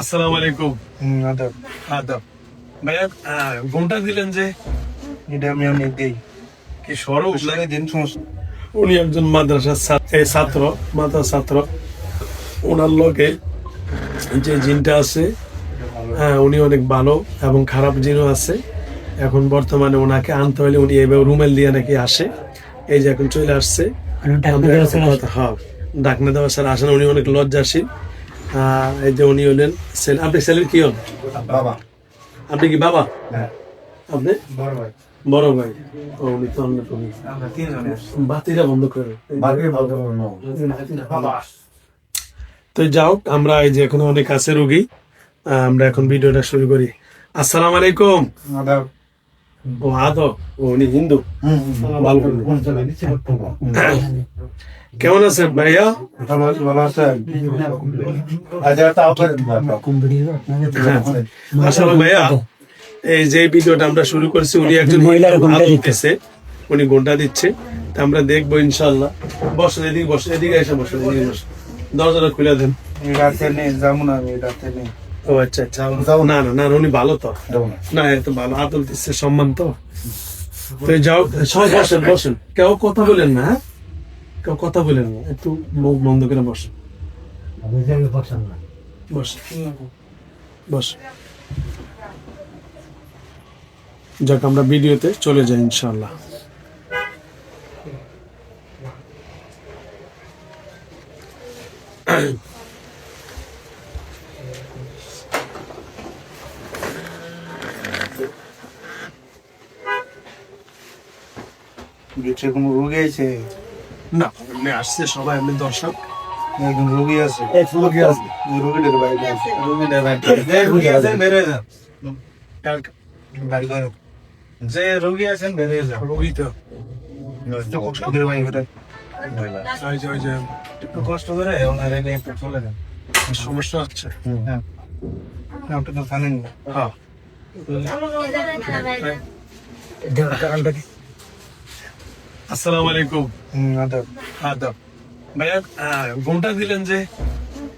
আসসালামু আলাইকুম। আদাব। আদাব। ভাইয়া ঘুমটা দিলেন যে? এটা আমি অনেক দিই। কি সরব লাগে দিন সমস্যা উনি একজন মাদ্রাসার ছাত্র মাদ্রাসার ছাত্র। ওনার লগে যে জিনটা আছে হ্যাঁ উনি অনেক ভালো এবং খারাপ জিনও আছে। এখন বর্তমানে ওনাকে আনতে হলে উনি এভাবে রুমেল দিয়ে নাকি আসে। এই যে এখন চলে আসছে। হ্যাঁ ডাকনা দেওয়া স্যার আসেন উনি অনেক লজ্জাশীল। এই যে উনি হলেন ছেলে আপনি ছেলের কি হন? বাবা। আপনি কি বাবা? হ্যাঁ। আপনি? বড় ভাই। বড় ভাই। ও উনি তো অন্য তুমি আমরা বাতিটা বন্ধ করে তো যাও আমরা এই যে এখন অনেক আছে রুগী আহ, আমরা এখন ভিডিওটা শুরু করি। আসসালামু আলাইকুম। উনি হিন্দু কেমন আছেন ভাইয়া আসলে ভাইয়া এই যে ভিডিওটা আমরা শুরু করছি উনি একজন মহিলার ঘণ্টা দিতেছে। উনি ঘণ্টা দিচ্ছে। তা আমরা দেখব ইনশাল্লাহ বসেন এদিকে বসেন এদিকে এসে বসে এদিকে বসেন দরজাটা খুলে দেন। রাতে নেই যাব না আমি রাতে নেই। ও আচ্ছা আচ্ছা। না না না উনি ভালো তো। না। এত ভালো। আদল দিচ্ছে সম্মান তো। তো যাও সবাই বসেন বসেন। কেউ কথা বলেন না হ্যাঁ? কেউ কথা বলেন না একটু বন্ধ করে বসেন। বস বস। যাক আমরা ভিডিওতে চলে যাই ইনশাল্লাহ গেছে কোনো রোগী আছে না এমনি আসছে সবাই এমনি দর্শক একজন রোগী আছে রোগী আছে। রোগীটার বাইরে আছে রোগীটার বাইরে। যে রোগী আছেন বেরিয়ে যান যে রোগী আছেন বেরিয়ে যান রোগী তো কষ্ট করে একটু কষ্ট করে ওনার এনে একটু চলে যান সমস্যা হচ্ছে হ্যাঁ আপনি তো জানেন না হ্যাঁ আসসালামু আলাইকুম। হুম, আদাব। আদাব। ভাইয়া ঘুমটা দিলেন যে?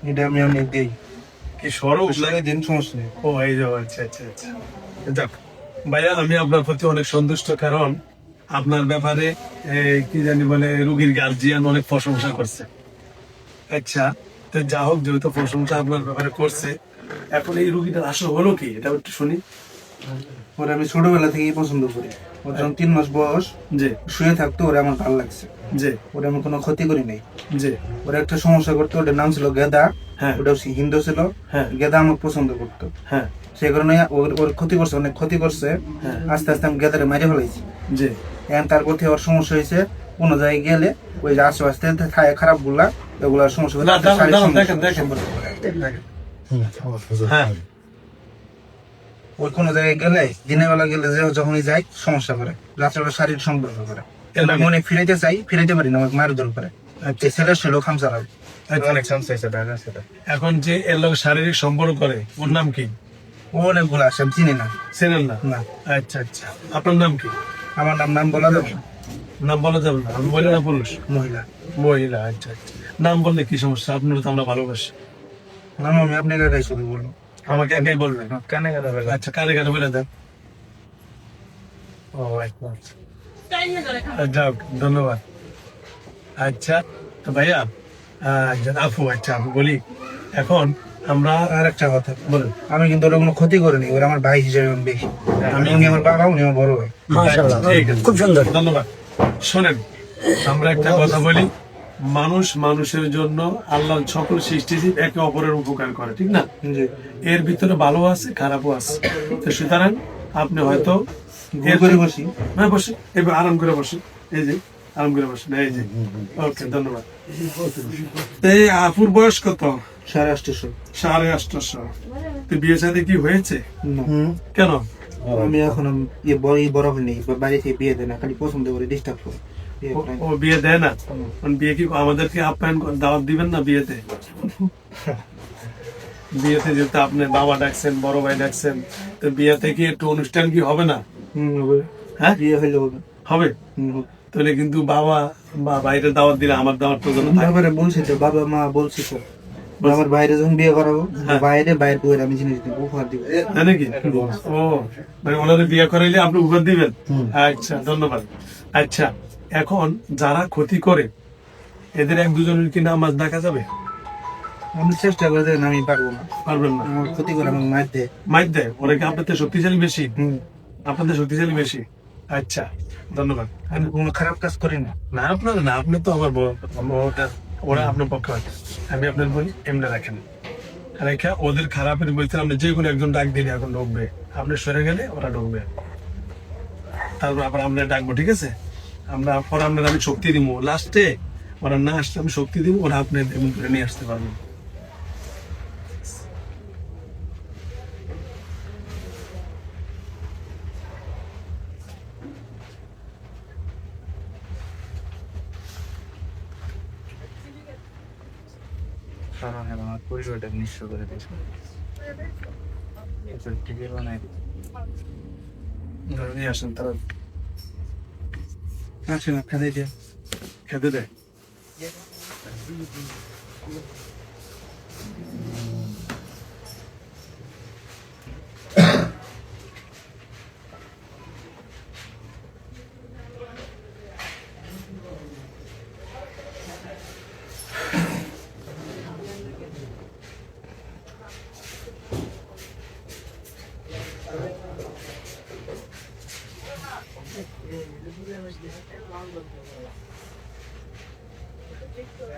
এটা আমি অনেক দিই। কি সরব লাগে দিন সমস্যা নেই। ও এই আচ্ছা আচ্ছা আচ্ছা। যাক ভাইয়া আমি আপনার প্রতি অনেক সন্তুষ্ট কারণ আপনার ব্যাপারে কি জানি বলে রুগীর গার্জিয়ান অনেক প্রশংসা করছে। আচ্ছা তো যা হোক যেহেতু প্রশংসা আপনার ব্যাপারে করছে এখন এই রুগীটার আসলে হলো কি? এটা একটু শুনি। ওরা আমি ছোটবেলা থেকেই পছন্দ করি। ওর যখন তিন মাস বয়স যে শুয়ে থাকতো ওরা আমার ভালো লাগছে। যে ওরা আমি কোনো ক্ষতি করি নাই। যে ওরা একটা সমস্যা করতো ওটার নাম ছিল গেদা। হ্যাঁ। ওটা হিন্দু ছিল। হ্যাঁ। গেদা আমার পছন্দ করতো। হ্যাঁ। সেই কারণে ওর ওর ক্ষতি করছে অনেক ক্ষতি করছে। হ্যাঁ। আস্তে আস্তে আমি গেদারে মারি ফেলাইছি। যে এখন তারপর থেকে ওর সমস্যা হয়েছে কোনো জায়গায় গেলে ওই যে আশেপাশে খায় খারাপগুলা ওগুলার সমস্যা দাঁড়ান, শারীরিক দাঁড়ান, সমস্যা দেখেন, দেখেন। সম্পর্কে করে। হ্যাঁ ওই কোনো জায়গায় গেলে দিনের বেলা গেলে যে যখনই যাই সমস্যা করে। রাত্রেবেলা শারীরিক সম্পর্ক করে। এর লাগে? মনে? ফিরাইতে চাই ফিরাইতে পারি না আমাকে মার দল করে। আচ্ছা, ছেলের ছিল খামসা লাগে আচ্ছা। সেটা। এখন যে এর লোক শারীরিক সম্পর্ক করে ওর নাম কি? ও অনেকগুলো আসে আমি চিনি না। চেনেন না? না। আচ্ছা আচ্ছা। আপনার নাম কি? আমার নাম নাম বলা যাবে নাম বলা যাবে না। আমি বলি না পুরুষ? মহিলা। মহিলা আচ্ছা আচ্ছা। নাম বললে কি সমস্যা? আপনার তো আমরা ভালোবাসি। নাম আমি আপনার কাছে শুধু বলব। আমাকে একাই বলবেন কেন কেন আচ্ছা কারে কারে বলে দেন ও আচ্ছা আচ্ছা। যাক ধন্যবাদ। আচ্ছা তো ভাইয়া আপু আচ্ছা আপু বলি। এখন আমরা আর একটা কথা বলেন আমি কিন্তু ওরা কোনো ক্ষতি করিনি ওরা আমার ভাই হিসেবে আমি বেশি আমি উনি আমার বাবা উনি আমার বড় ভাই। খুব সুন্দর। ধন্যবাদ। শোনেন আমরা একটা কথা বলি। মানুষ মানুষের জন্য আল্লাহ সকল সৃষ্টিজীব একে অপরের উপকার করে ঠিক না? এর ভিতরে ভালো আছে খারাপও আছে। তো সুতরাং আপনি হয়তো করে বসি। হ্যাঁ বসে। এবার আরাম করে বসে। এই যে আরাম করে এই যে। ওকে ধন্যবাদ। এই আপুর বয়স কত? সাড়ে আটশোশো সাড়ে আটশো। তো বিয়ে সাথে কি হয়েছে? কেন? আমি এখন বড় বড় হয়নি বাড়ি থেকে বিয়ে দেয় না খালি পছন্দ করে ডিস্টার্ব করে। ও- বিয়ে দেয় না? বিয়ে কি আমাদেরকে আপ্যায়ন দাওয়াত দিবেন না বিয়েতে? বিয়েতে যেহেতু আপনি বাবা ডাকছেন বড় ভাই ডাকছেন তো বিয়েতে কি একটু অনুষ্ঠান কি হবে না? হ্যাঁ? বিয়ে হইলে হবে। হবে? তাহলে কিন্তু বাবা বা বাইরে দাওয়াত দিলে আমার দাওয়াত তো থাকে। তারপরে বলছি তো বাবা মা বলছি তো আমার বাইরে যখন বিয়ে করাবো হ্যাঁ। বাইরে বাইরে করে আমি জিনিস দিব উপহার দিব। নাকি? ও মানে ওনাদের বিয়ে করাইলে আপনি উপহার দিবেন? আচ্ছা ধন্যবাদ। আচ্ছা এখন যারা ক্ষতি করে এদের এক দুজনের কি নামাজ ডাকা যাবে? আমি চেষ্টা করে দেখেন আমি পারব না। পারবেন না। আমার ক্ষতি করে আমার মার দেয়। মাইক দেয়? ওরা কি আপনাদের শক্তিশালী বেশি? আপনাদের শক্তিশালী বেশি? আচ্ছা ধন্যবাদ। আমি কোনো খারাপ কাজ করি না। না আপনার না আপনি তো আমার ওরা আপনার পক্ষে হয়। আমি আপনার বলি এমনি রাখেন। রেখা ওদের খারাপের বলতে আপনি যে কোনো একজন ডাক দিলে এখন ঢুকবে। আপনি সরে গেলে ওরা ঢুকবে। তারপর আবার আমরা ডাকবো ঠিক আছে? আমরা পরে আপনার আমি শক্তি দিব লাস্টে ওরা না আসলে আমি শক্তি দিব ওরা আপনার এমন করে নিয়ে আসতে পারবেন কারণ আমার পরিবারটা নিঃস্ব করে দিয়েছে। আসেন তারা। আসেন খাদে দিয়ে খেতে দেয়